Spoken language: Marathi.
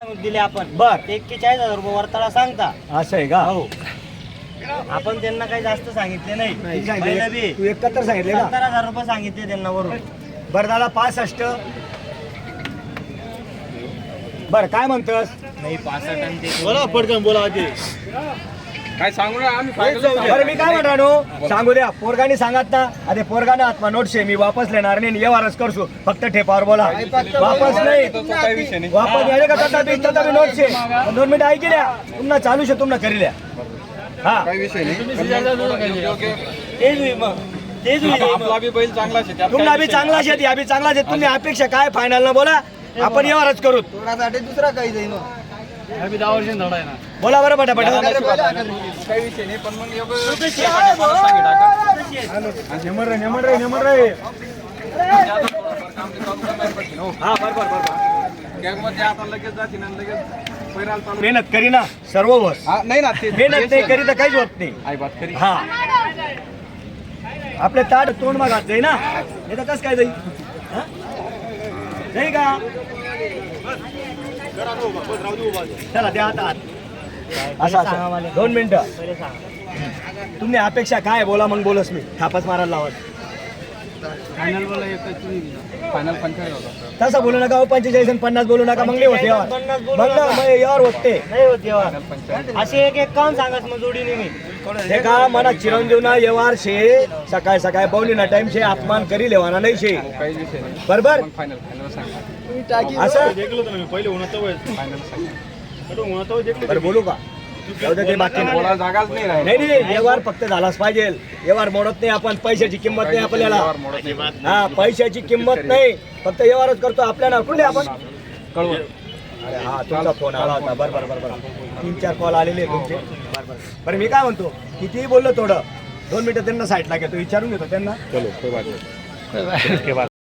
दिले आपण. बर. एक्केचाळीस हजार रुपये वरताळा सांगता. असं आहे का? हो. आपण त्यांना काही जास्त सांगितले नाही. किती पहिलं सांगितले. बी. तू एकाहत्तर सांगितले का? सत्तर हजार रुपये सांगितले त्यांना वरून. बरं दादा पासष्ट. बरं काय म्हणतोस? नाही पासष्ट आणि ते बोला पटकन बोला आधी. काय सांगू ना आम्ही बरं मी काय सांगू द्या पोरगाने सांगत ना. अरे पोरगाने आत्मा नोटशे मी वापस लेणार नाही व्यवहारच करसो. फक्त ठेपावर बोला. वापस नाही. नाही. वापस यायले का तथापि तथापि नोटशे दोन मिनिटं ऐकी द्या. तुम्हाला चालू शे तुम्हाला करी द्या हा. काही विषय नाही. तुम्हाला बी चांगला शेत या बी चांगला शेत तुम्ही अपेक्षा काय फायनल न बोला? आपण व्यवहारच करू. दुसरा काही जाईल बोला बरं पटापट. काही विषय नाही पण मग योग्य मला सांगी टाका. नेमन रे नेमन रे नेमन रे हा बरोबर बरोबर गॅगमध्ये आता लगेच जातील आणि लगेच पैराला चालू. मेहनत करी ना सर्व हा, नाही ना ते मेहनत नाही करी तर काहीच होत नाही. आई बात खरी हा. आपले ताट तोंड मागात जाई ना. नाही तर कस काय जाई? हा? जाई का चला द्या आता. असं. दोन मिनिटं तुम्ही अपेक्षा काय बोला मग बोलस मी थापच मारायला लावत फायनल बोला फायनल पंचाळीस होता तसं बोलू नका हो, पंचेचाळीस आणि पन्नास बोलू नका मग होते यावर मग ना. मग यावर होते. नाही होत तेव्हा असे एक एक काम सांगत मग जोडीने मी. हे का मला चिरंजीव ना व्यवहार शे सकाळ सकाळ पावली ना टाइम शे अपमान करी लेवाना नाही शे. नाही बरोबर? असं? पहिले बरं बोलू का? जाऊ दे ते बाकी नाही. बोला जागाच नाही राहिली. नाही नाही व्यवहार फक्त झालाच पाहिजे. व्यवहार मोडत नाही आपण पैशाची किंमत नाही आपल्याला. व्यवहार मोडत नाही. हा पैशाची किंमत नाही. फक्त व्यवहारच करतो आपल्याला. कुठले आपण? कळवा अरे हा तुमचा फोन आला होता. बरं बरं बरं बरं. तीन चार कॉल आलेले आहेत तुमचे. बरं बरं. बरं मी काय म्हणतो? कितीही बोललो थोडं. दोन मिनिटं त्यांना साईडला घेतो विचारून घेतो त्यांना.